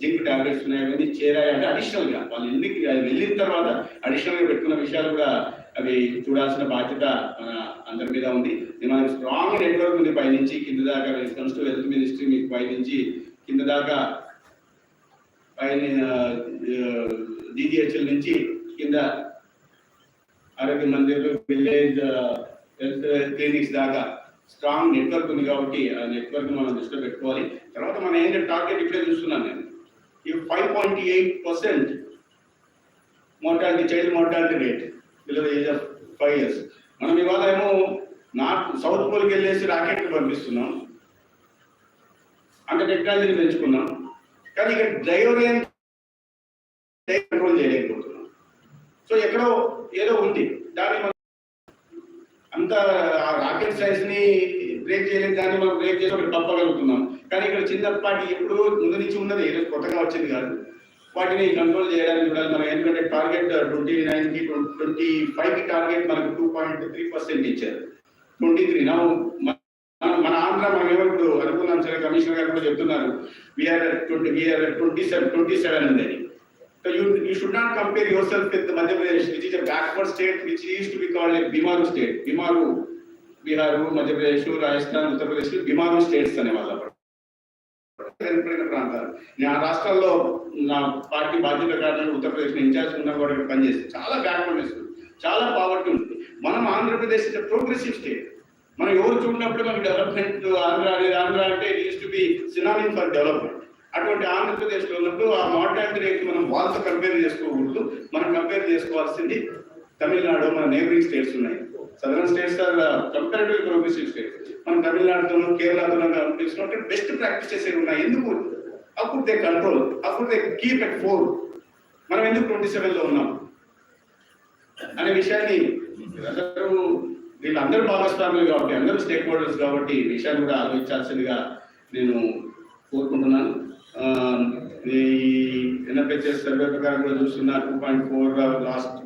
Zinc tablets ఉన్నాయి అవన్నీ చేరాయి అంటే అడిషనల్గా వాళ్ళు ఎన్ని వెళ్ళిన తర్వాత అడిషనల్గా పెట్టుకున్న విషయాలు కూడా అవి చూడాల్సిన బాధ్యత మన అందరి మీద ఉంది. ఇది మనకి స్ట్రాంగ్ నెట్వర్క్ ఉంది పైనుంచి కింద దాకా కమ్స్ టు హెల్త్ మినిస్ట్రీ మీకు పైనుంచి కింద దాకా పైన డిజిహెచ్ఎల్ నుంచి కింద Arogya Mandir village health clinics దాకా స్ట్రాంగ్ నెట్వర్క్ ఉంది కాబట్టి ఆ నెట్వర్క్ మనం దృష్టిలో పెట్టుకోవాలి. తర్వాత మనం ఏంటంటే టార్గెట్ ఇప్పుడే చూస్తున్నాను నేను. ఈ five point eight percent mortality child mortality rate below age of five years మనం ఇవాళ ఏమో నార్త్ సౌత్ పోల్కి వెళ్ళేసి రాకెట్లు పంపిస్తున్నాం. అంత టెక్నాలజీని పెంచుకున్నాం. కానీ ఇక్కడ డ్రైవర్ కంట్రోల్ చేయలేకపోతున్నాం. సో ఎక్కడో ఏదో ఉంది. దాన్ని మనం అంత ఆ సైజ్ని బ్రేక్ చేయలేదు దాన్ని మనం బ్రేక్ చేసి ఒకటి పంపగలుగుతున్నాం కానీ ఇక్కడ చిన్నపాటి ఎప్పుడు ముందు నుంచి ఉన్నది కొత్తగా వచ్చింది కాదు. వాటిని కంట్రోల్ చేయడానికి చూడాలి మనం ఎందుకంటే టార్గెట్ ట్వంటీ నైన్కి ట్వంటీ ఫైవ్కి టార్గెట్ మనకు టూ పాయింట్ త్రీ పర్సెంట్ ఇచ్చారు. ట్వంటీ త్రీ నా మన ఆంధ్ర మనం ఎవరు ఇప్పుడు అనుకున్నాం సరే కమిషనర్ గారు కూడా చెప్తున్నారు. V R twenty V R twenty seven twenty seven ఉందని So you, you should not compare yourself with Madhya Pradesh, which is a backward state, which used to be called a Bimaru state. Bimaru, Bihar Madhya Pradesh Rajasthan Uttar Pradesh Bimaru states అనే వాళ్ళ వెనుకబడిన ప్రాంతాలు. నేను ఆ రాష్ట్రాల్లో నా party బాధ్యత కారణంగా ఉత్తరప్రదేశ్ ఇన్ఛార్జ్ ఉన్నా కూడా పనిచేస్తుంది చాలా బ్యాక్వర్డ్నెస్ చాలా పావర్టీ ఉంది. మనం ఆంధ్రప్రదేశ్ ఇస్ ప్రోగ్రెసివ్ స్టేట్ మనం ఎవరు చూడినప్పుడు మనకి డెవలప్మెంట్ ఆంధ్ర అనేది ఆంధ్ర అంటే is to be synonym for development అటువంటి ఆంధ్రప్రదేశ్లో ఉన్నప్పుడు ఆ మోర్టాలిటీ రేట్ మనం వాళ్ళతో కంపేర్ చేసుకోకూడదు. మనం కంపేర్ చేసుకోవాల్సింది తమిళనాడు మన నేబరింగ్ స్టేట్స్ ఉన్నాయి. Southern states are comparative progressive states మనం తమిళనాడుతోనూ కేరళతోనూ తీసుకుంటే బెస్ట్ ప్రాక్టీసెస్ ఏమి ఉన్నాయి? ఎందుకు? అప్పుడు దే కంట్రోల్ అప్పుడు దే కీప్ ఎట్ ఫోర్ మనం ఎందుకు ట్వంటీ సెవెన్లో ఉన్నాం? అనే విషయాన్ని అందరూ వీళ్ళందరూ భాగస్వాములు కాబట్టి అందరూ స్టేక్ హోల్డర్స్ కాబట్టి ఈ విషయాన్ని కూడా ఆలోచించాల్సిందిగా నేను కోరుకుంటున్నాను. ఈ ఎన్ఎఫ్హెచ్ఎస్ సర్వే ప్రకారం కూడా చూస్తున్నా two point four last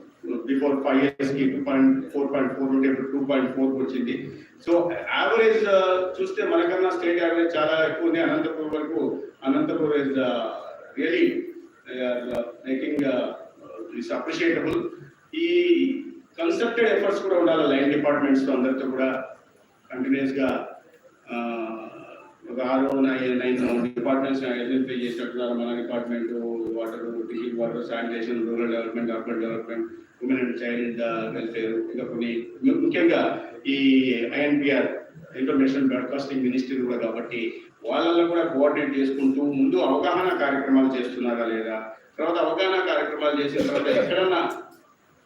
before five ఇయర్స్కి two point four point four ఉంటే ఇప్పుడు టూ పాయింట్ ఫోర్ వచ్చింది. సో యావరేజ్ uh, చూస్తే మనకన్నా స్టేట్ యావరేజ్ చాలా ఎక్కువ ఉంది. అనంతపూర్ వరకు Anantapuram is really making is appreciable ఈ కన్స్ట్రక్టెడ్ ఎఫర్ట్స్ కూడా ఉండాలి. లైన్ డిపార్ట్మెంట్స్ అందరితో కూడా కంటిన్యూస్గా uh, ఒక ఆరు నైన్ డిపార్ట్మెంట్స్ ఐడెంటిఫై చేసినట్టున్నారు మన department water drinking water sanitation rural development urban development women and child welfare ఇంకా కొన్ని ముఖ్యంగా ఈ ఐఎన్పిఆర్ ఇన్ఫర్మేషన్ బ్రాడ్కాస్టింగ్ మినిస్ట్రీ కూడా కాబట్టి వాళ్ళల్లో కూడా కోఆర్డినేట్ చేసుకుంటూ ముందు అవగాహన కార్యక్రమాలు చేస్తున్నారా లేదా? తర్వాత అవగాహన కార్యక్రమాలు చేసిన తర్వాత ఎక్కడన్నా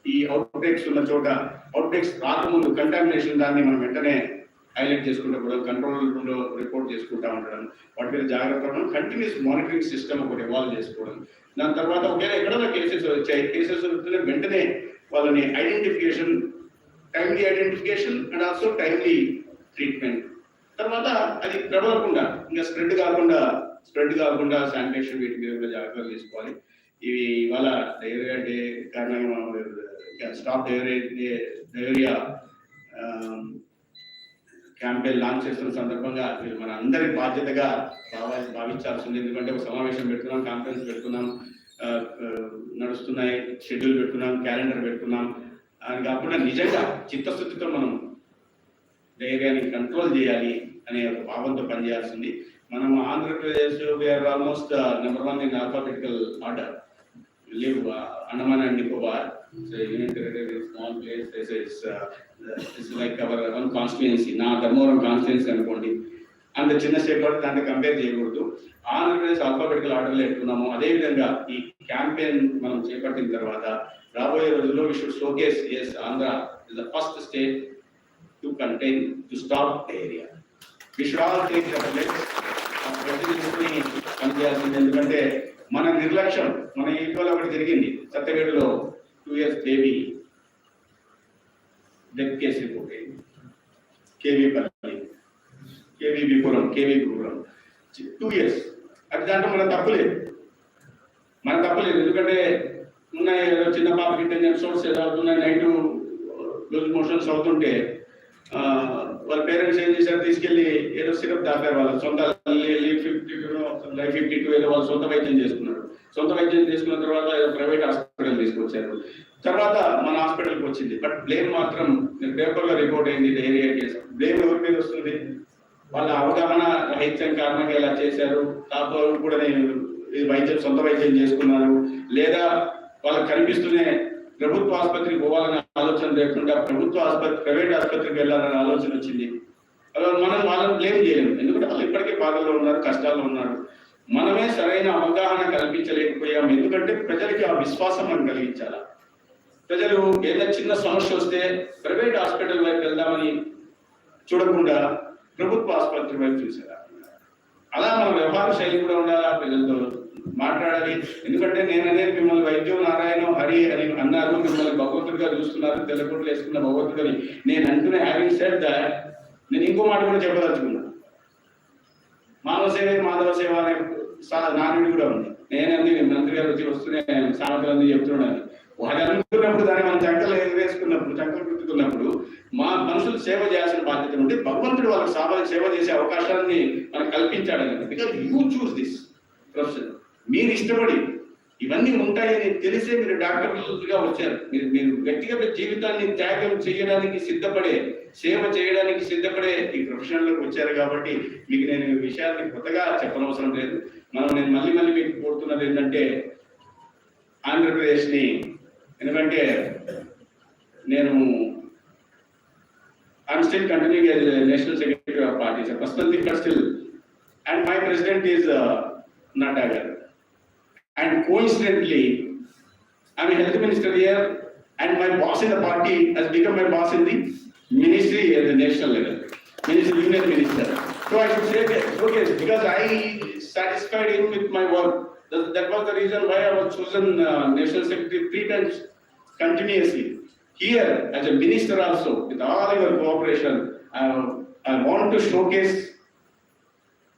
ఈ అవుట్ బ్రేక్స్ ఉన్న చోట అవుట్ బ్రేక్స్ రాకముందు కంటామినేషన్ దాన్ని మనం వెంటనే హైలైట్ చేసుకుంటూ కూడా కంట్రోల్ రూమ్లో రిపోర్ట్ చేసుకుంటా ఉండడం వాటి మీద జాగ్రత్త ఉండడం కంటిన్యూస్ మానిటరింగ్ సిస్టమ్ ఒకటి ఇవాల్వ్ చేసుకోవడం. దాని తర్వాత ఒకవేళ ఎక్కడైనా కేసెస్ వచ్చాయి కేసెస్ వస్తేనే వెంటనే వాళ్ళని identification timely identification and also timely treatment తర్వాత అది ప్రబలకుండా ఇంకా స్ప్రెడ్ కాకుండా స్ప్రెడ్ కాకుండా శానిటేషన్ వీటి మీద కూడా జాగ్రత్తలు తీసుకోవాలి. ఇవి ఇవాళ డైరియా డే కారణంగా మనం stop diarrhoea diarrhoea campaign launch చేస్తున్న సందర్భంగా మీరు మన అందరి బాధ్యతగా భావ- భావించాల్సింది. ఎందుకంటే ఒక సమావేశం పెట్టుకున్నాం కాన్ఫరెన్స్ పెట్టుకున్నాం నడుస్తున్నాయి షెడ్యూల్ పెట్టుకున్నాం క్యాలెండర్ పెట్టుకున్నాం అని కాకుండా నిజంగా చిత్తశుద్ధితో మనం ధైర్యాన్ని కంట్రోల్ చేయాలి అనే ఒక భావంతో పనిచేయాల్సింది. మనం Andhra Pradesh we are almost number one in alphabetical order leave Andaman and Nicobar. Like our one constituency నా ధర్మవరం కాన్స్టిట్యున్సీ అనుకోండి. అంత చిన్న స్టేట్ కాబట్టి దాన్ని కంపేర్ చేయకూడదు. ఆంధ్రప్రదేశ్ ఆల్ఫాబెటికల్ ఆర్డర్లో ఎట్టుకున్నాము అదేవిధంగా ఈ క్యాంపెయిన్ మనం చేపట్టిన తర్వాత రాబోయే రోజుల్లో we should showcase as Andhra is the first state to contain to stop area we should all take పనిచేయాల్సింది ఎందుకంటే మన నిర్లక్ష్యం మన ఇంట్లో ఒకటి జరిగింది. సత్యవేడులో two years KV death case report అయింది విపురం కేవీ విపురం టూ ఇయర్స్ అది దాంట్లో మన తప్పులేదు మన తప్పులేదు ఎందుకంటే ఉన్నాయి ఏదో చిన్న పాపకి టెన్ సోర్స్ ఏదో అవుతున్నాయి నైట్ లూజ్ మోషన్స్ అవుతుంటే వాళ్ళ పేరెంట్స్ ఏం చేశారు తీసుకెళ్ళి ఏదో సిరప్ దాపారు వాళ్ళ సొంత ఫిఫ్టీ లైఫ్ ఫిఫ్టీ టూ ఏదో వాళ్ళు సొంత వైద్యం చేసుకున్నారు సొంత వైద్యం చేసుకున్న తర్వాత ఏదో ప్రైవేట్ హాస్పిటల్ తీసుకొచ్చారు. తర్వాత మన హాస్పిటల్కి వచ్చింది. బట్ బ్లేమ్ మాత్రం పేపర్లో రిపోర్ట్ అయింది డైరియా కేసు. బ్లేమ్ ఎవరి మీద వస్తుంది? వాళ్ళ అవగాహన రహిత్యం కారణంగా ఇలా చేశారు. కాకపోతే కూడా నేను వైద్యం సొంత వైద్యం చేసుకున్నారు. లేదా వాళ్ళకి కనిపిస్తూనే ప్రభుత్వ ఆసుపత్రికి పోవాలనే ఆలోచన లేకుండా ప్రభుత్వ ఆసుపత్రి ప్రైవేట్ ఆసుపత్రికి వెళ్ళాలనే ఆలోచన వచ్చింది. అలా మనం వాళ్ళని బ్లేమ్ చేయలేము. ఎందుకంటే వాళ్ళు ఇప్పటికే బాధల్లో ఉన్నారు కష్టాల్లో ఉన్నారు. మనమే సరైన అవగాహన కల్పించలేకపోయాం. ఎందుకంటే ప్రజలకి ఆ విశ్వాసం మనం కలిగించాలా? ప్రజలు ఏదైనా చిన్న సమస్య వస్తే ప్రైవేట్ హాస్పిటల్ వైపు వెళ్దామని చూడకుండా ప్రభుత్వ ఆసుపత్రి వైపు చూసారా అలా మన వ్యవహార శైలి కూడా ఉండాలా ప్రజలతో మాట్లాడాలి? ఎందుకంటే నేను అనేది మిమ్మల్ని వైద్యం నారాయణ హరి అని అన్నారు. మిమ్మల్ని భగవంతుడిగా చూస్తున్నారు. తెల్లకుంట్లు వేసుకున్న భగవంతుడిని నేను అంటున్న హ్యావింగ్ సెడ్ దట్ నేను ఇంకో మాట కూడా చెప్పదలుచుకున్నాను మానవ సేవ మాధవ సేవ అనే నానుడి కూడా ఉంది. నేనంది మంత్రి గారు వచ్చి వస్తూనే సామెతలన్నీ చెప్తున్నాను వాళ్ళు అనుకున్నప్పుడు దాన్ని మనం చంకలు వేసుకున్నప్పుడు చంకలు పెట్టుకున్నప్పుడు మా మనుషులు సేవ చేయాల్సిన బాధ్యత ఉంటే భగవంతుడు వాళ్ళకి సేవ సేవ చేసే అవకాశాన్ని మనకు కల్పించాడని. Because you choose this profession మీరు ఇష్టపడి ఇవన్నీ ఉంటాయని తెలిసే మీరు డాక్టర్లుగా వచ్చారు. మీరు మీరు వ్యక్తిగత జీవితాన్ని త్యాగం చేయడానికి సిద్ధపడే సేవ చేయడానికి సిద్ధపడే ఈ ప్రొఫెషన్లోకి వచ్చారు కాబట్టి మీకు నేను ఈ విషయాన్ని కొత్తగా చెప్పనవసరం లేదు. మనం నేను మళ్ళీ మళ్ళీ మీకు కోరుతున్నది ఏంటంటే ఆంధ్రప్రదేశ్ని ఎందుకంటే నేను I'm still continuing national secretary of party ప్రస్తుతం ఇక్కడ still and my president is Nadda గారు And coincidentally, I'm a health minister here, and my boss in the party has become my boss in the ministry at the national level, minister, union minister. So I should say that, okay, because I satisfied him with my work. That, that was the reason why I was chosen uh, national secretary three times continuously. Here, as a minister also, with all your cooperation, I, I want to showcase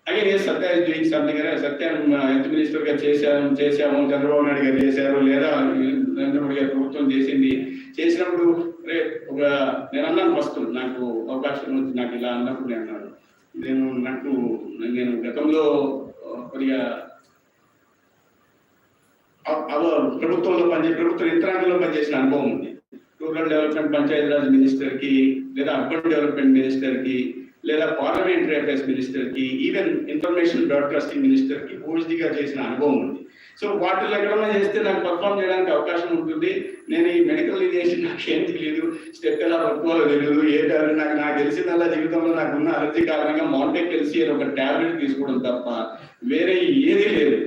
again a Satya is doing something అనే Satya health మినిస్టర్గా చేశాము చేశాము చంద్రబాబు నాయుడు గారు చేశారు లేదా నరేంద్ర మోడీ గారు ప్రభుత్వం చేసింది. చేసినప్పుడు రే ఒక నేను అన్నాను ఫస్ట్ నాకు అవకాశం ఉంది నాకు ఇలా అన్నప్పుడు నేను అన్నాను. నేను నాకు నేను గతంలో కొద్దిగా ప్రభుత్వంలో పనిచే ప్రభుత్వ యంత్రాంగంలో పనిచేసిన అనుభవం ఉంది. రూరల్ డెవలప్మెంట్ పంచాయతీరాజ్ మినిస్టర్కి లేదా అర్బన్ డెవలప్మెంట్ మినిస్టర్కి లేదా పార్లమెంటరీ అఫైర్స్ మినిస్టర్కి ఈవెన్ ఇన్ఫర్మేషన్ బ్రాడ్కాస్టింగ్ మినిస్టర్కి పూర్తిగా చేసిన అనుభవం ఉంది. సో వాటిలో ఎక్కడన్నా చేస్తే నాకు పర్ఫామ్ చేయడానికి అవకాశం ఉంటుంది. నేను ఈ మెడికల్ చేసి నాకు ఏం తెలియదు స్టెప్ ఎలా పట్టుకోవాలో తెలియదు ఏ టాబ్లెట్ నాకు నాకు తెలిసిందల్లా జీవితంలో నాకు ఉన్న అలర్జీ కారణంగా మాంటెక్ ఎల్సీ ఒక టాబ్లెట్ తీసుకోవడం తప్ప వేరే ఏదీ లేదు.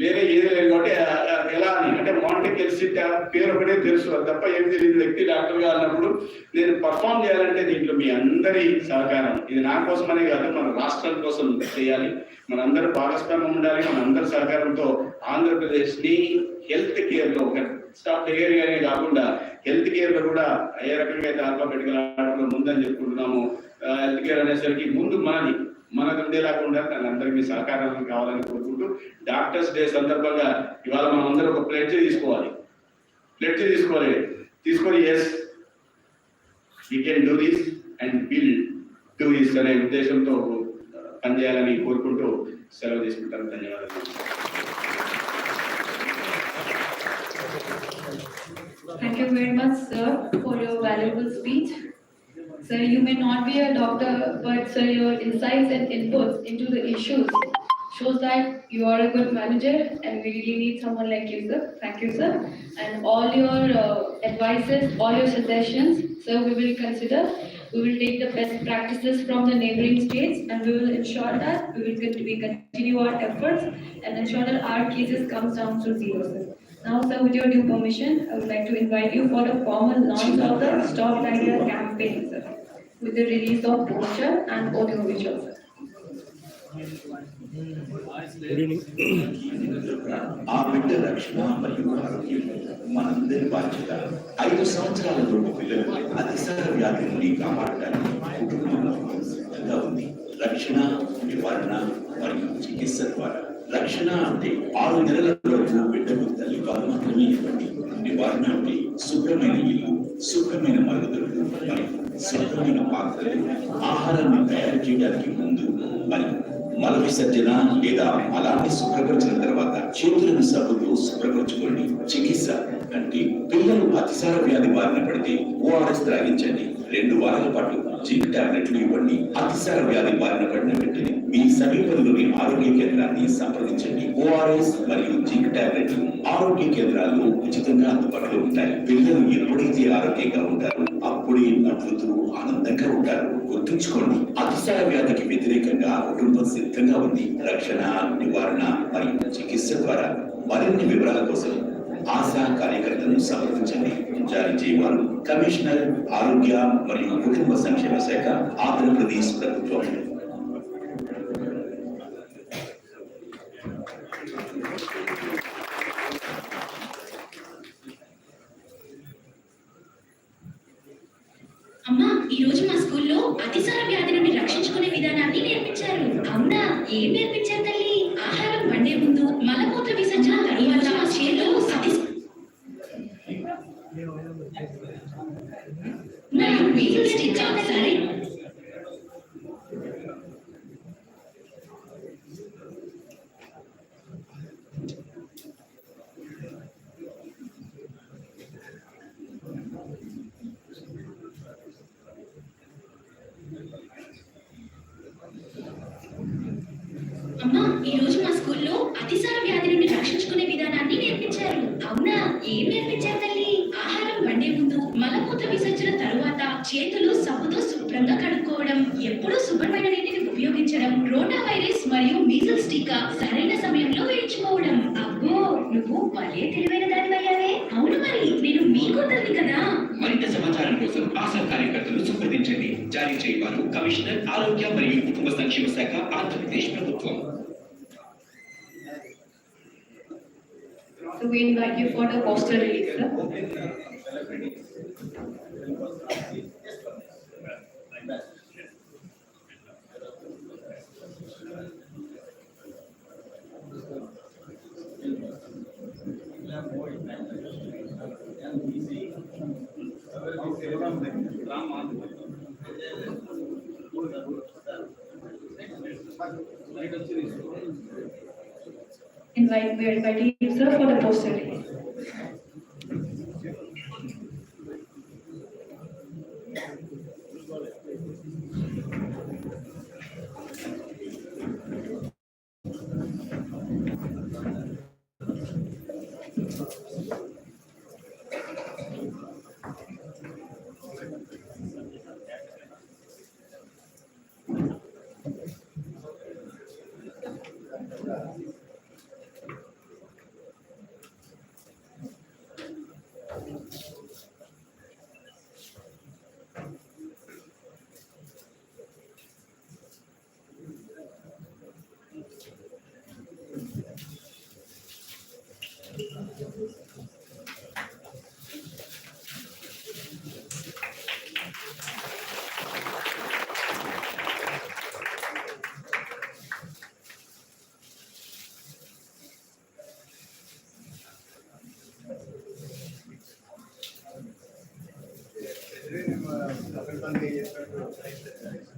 వేరే ఏది లేదు కాబట్టి ఆ ఎలా అని. అంటే మాంటెక్ తెలిసి పేరు ఒకటే తెలుసు. తప్ప ఏం తెలియదు వ్యక్తి డాక్టర్గా అన్నప్పుడు నేను పర్ఫామ్ చేయాలంటే దీంట్లో మీ అందరి సహకారం. ఇది నా కోసమనే కాదు మన రాష్ట్రం కోసం చేయాలి. మనందరూ భాగస్వామ్యం ఉండాలి. మనందరి సహకారంతో ఆంధ్రప్రదేశ్ని హెల్త్ కేర్లో ఒక స్టాఫ్ గానే కాకుండా హెల్త్ కేర్లో కూడా ఏ రకంగా అయితే ఆల్ఫాబెటికల్ ఆర్డర్ ముందని చెప్పుకుంటున్నాము హెల్త్ కేర్ అనేసరికి ముందు మనది మనకు ఉండేలాగా దాని అందరికీ సహకారం కావాలని డాక్టర్స్ డే సందర్భంగా ఇవాళ మనం అందరం ఒక ప్లెడ్జ్ తీసుకోవాలి ప్లెడ్జ్ తీసుకోవాలి తీసుకొని as we can do this and will do this అనే ఉద్దేశంతో పనిచేయాలని కోరుకుంటూ సెలవు తీసుకుంటాను ధన్యవాదాలు Thank you very much, sir, for your valuable speech. Sir, you may not be a doctor, but sir, your insights and inputs into the issues shows that you are a good manager and we really need someone like you, sir. Thank you, sir. And all your uh, advices, all your suggestions, sir, we will consider. We will take the best practices from the neighboring states and we will ensure that we will we continue our efforts and ensure that our cases comes down to zero, sir. Now, sir, with your due permission, I would like to invite you for the formal launch of the Stop Diarrhea campaign, sir, with the release of brochure and audio visual, sir. ఆ బిడ్డ రక్షణ మరియు మనందరి బాధ్యత. ఐదు సంవత్సరాల లోపు పిల్లలు అతిసార వ్యాధి నుండి కాపాడటానికి కుటుంబంలో సిద్ధంగా ఉంది. రక్షణ నివారణ మరియు చికిత్స ద్వారా. రక్షణ అంటే ఆరు నెలల బిడ్డకు తల్లి పాలు మాత్రమే ఇవ్వండి. నివారణ అంటే శుభ్రమైన ఇల్లు శుభ్రమైన మరుగుదొడ్లు మరియు శుభ్రమైన పాత్రలు ఆహారాన్ని తయారు చేయడానికి ముందు మరియు మల విసర్జన లేదా అలాంటి శుభ్రపరిచిన తర్వాత చేతులను సబ్బుతో శుభ్రపరచుకోండి. చికిత్స అంటే పిల్లలు అతిసార వ్యాధి బారిన పడితే ఓఆర్ఎస్ త్రాగించండి. రెండు వారాల పాటు జింక్ టాబ్లెట్లు ఇవ్వండి. అతిసార వ్యాధి బారిన పడిన వెంటనే మీ సమీపంలోని ఆరోగ్య కేంద్రాన్ని సంప్రదించండి. ఓఆర్ఎస్ మరియు జింక్ టాబ్లెట్లు ఆరోగ్య కేంద్రాల్లో ఉచితంగా అందుబాటులో ఉంటాయి. పిల్లలు ఎప్పుడైతే ఆరోగ్యంగా ఉంటారో అప్పుడే నవ్వుతూ ఆనందంగా ఉంటారు. గుర్తుంచుకోండి అతిసార వ్యాధికి వ్యతిరేకంగా కుటుంబం సిద్ధంగా ఉంది. రక్షణ నివారణ మరియు చికిత్స ద్వారా మరిన్ని వివరాల కోసం ఆశా కార్యకర్తలను సంప్రదించండి. జారీ చేయవారు కమిషనర్ ఆరోగ్య మరియు కుటుంబ సంక్షేమ శాఖ ఆంధ్రప్రదేశ్ ప్రభుత్వం అమ్మా ఈ రోజు మా స్కూల్లో అతిసార వ్యాధి నుండి రక్షించుకునే విధానాన్ని నేర్పించారు అవునా ఏం నేర్పించారు తల్లి ఆహారం వండే ముందు మలమూత్ర విసర్జన తరువాత చేతులు అతి మరియు మీజిల్స్ టీకా సరే అమ్మా ఈ రోజు మా స్కూల్లో అతిసార వ్యాధి నుండి రక్షించుకునే విధానాన్ని నేర్పించారు అవునా ఏం నేర్పించారు తల్లి ఆహారం వండే ముందు మలమూత్ర విసర్జన తరువాత చేతులు సబ్బుతో శుభ్రంగా కడుక్కోవడం ఎప్పుడూ శుభ్రమైన నీటిని ఉపయోగించడం రోటా వైరస్ మరియు మీజల్స్ టీకా సరైన సమయంలో వేయించుకోవడం అబ్బో నువ్వు భలే తెలివైన దానివయ్యావే అవును మరి నేను మీ కూతుర్ని కదా. మరింత సమాచారం కోసం ఆశా కార్యకర్తలు సంప్రదించండి. జారీ చేయవారు కమిషనర్ ఆరోగ్య మరియు కుటుంబ సంక్షేమ శాఖ ఆంధ్రప్రదేశ్ ప్రభుత్వం. So we invite you for the poster release, sir. Invite Mary Bhatti sir for the poster. ప్రభుత్వం తెలియజేసినట్టు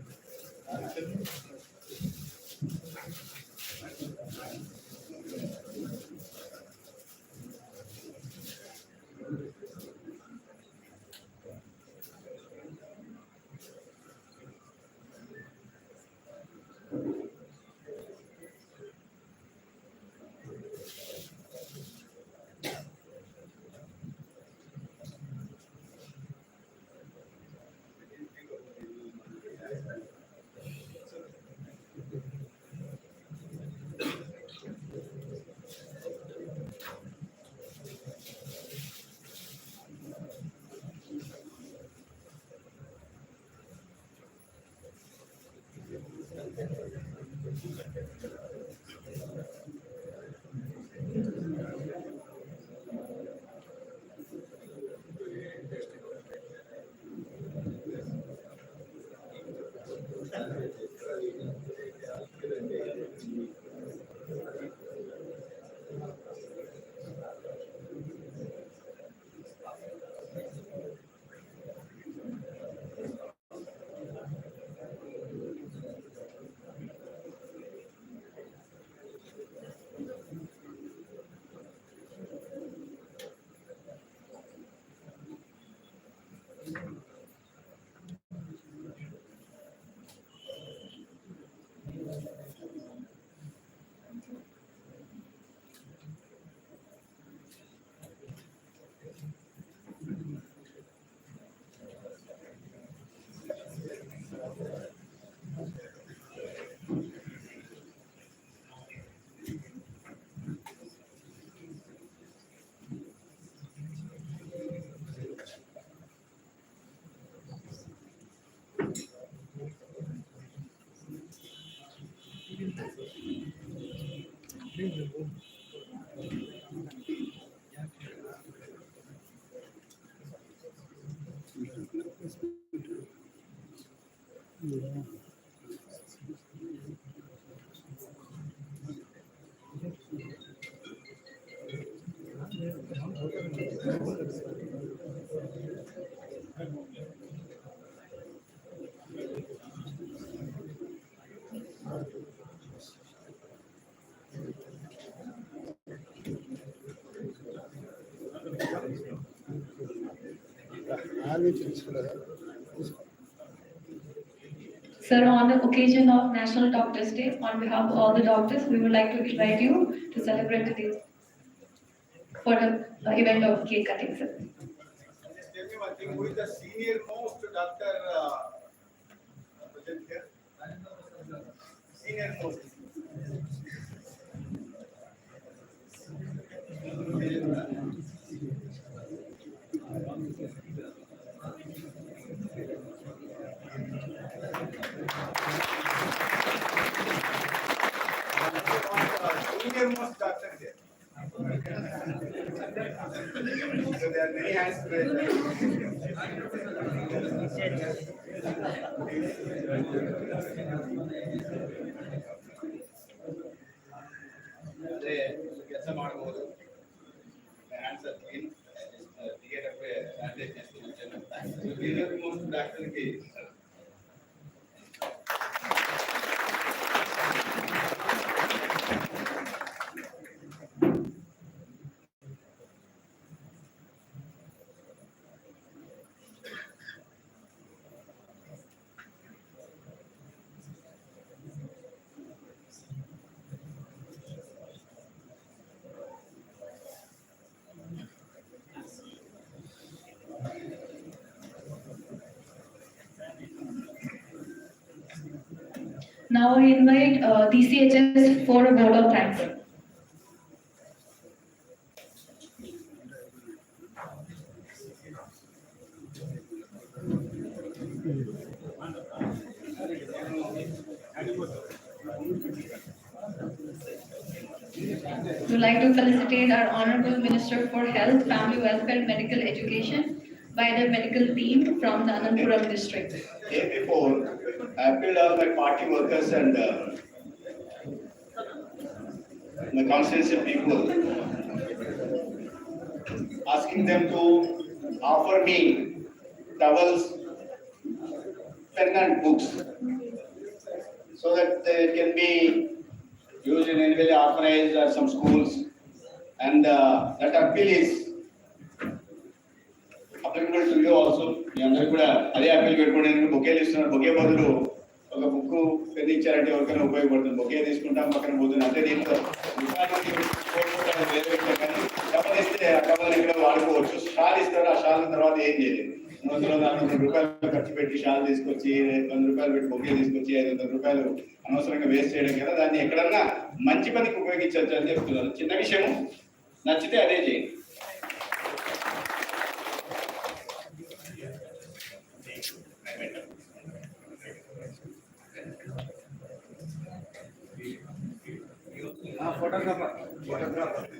Okay. Entendi. Sir, on the occasion of National Doctors' Day, on behalf of all the doctors, we would like to invite you to celebrate the day for the event of cake cutting, sir. Tell me one thing, who is the senior ಅದೇ ಕೆಲಸ ಮಾಡಬಹುದು answer clean clear ಸ್ಯಾಂಡೇಜ್ most ಡಾಕ್ಟರ್ಗೆ Now I invite uh, DCHS for a vote of thanks. We would like to felicitate our Honorable Minister for Health, Family Welfare, and Medical Education by the medical team from the Anandpuram district. day before, I appealed all my party workers and uh, my constituency people, asking them to offer me towels, pen and books, so that they can be used in any way organized or some schools. And uh, that appeal is applicable to you also మీ అందరూ కూడా అదే appeal పెట్టుకోండి బొకేలు ఇస్తున్నారు bouquet బదులు ఒక book pen ఇచ్చారంటే ఎవరికైనా ఉపయోగపడుతుంది. బొకే తీసుకుంటాం పక్కన పోతుంది. అంటే దీంట్లో ఇస్తే ఆ ఇక్కడ వాడుకోవచ్చు. షాల్ ఇస్తారు ఆ షాల్ తర్వాత ఏం చేయలేదు. వందల నాలుగు వందల రూపాయలు ఖర్చు పెట్టి షాల్ తీసుకొచ్చి వంద రూపాయలు పెట్టి బొకే తీసుకొచ్చి ఐదు వందల రూపాయలు అనవసరంగా వేస్ట్ చేయడం కదా. దాన్ని ఎక్కడన్నా మంచి పనికి ఉపయోగించవచ్చు అని చెప్తున్నారు. చిన్న విషయము నచ్చితే అదే చేయండి. 扩大规模，扩大规模。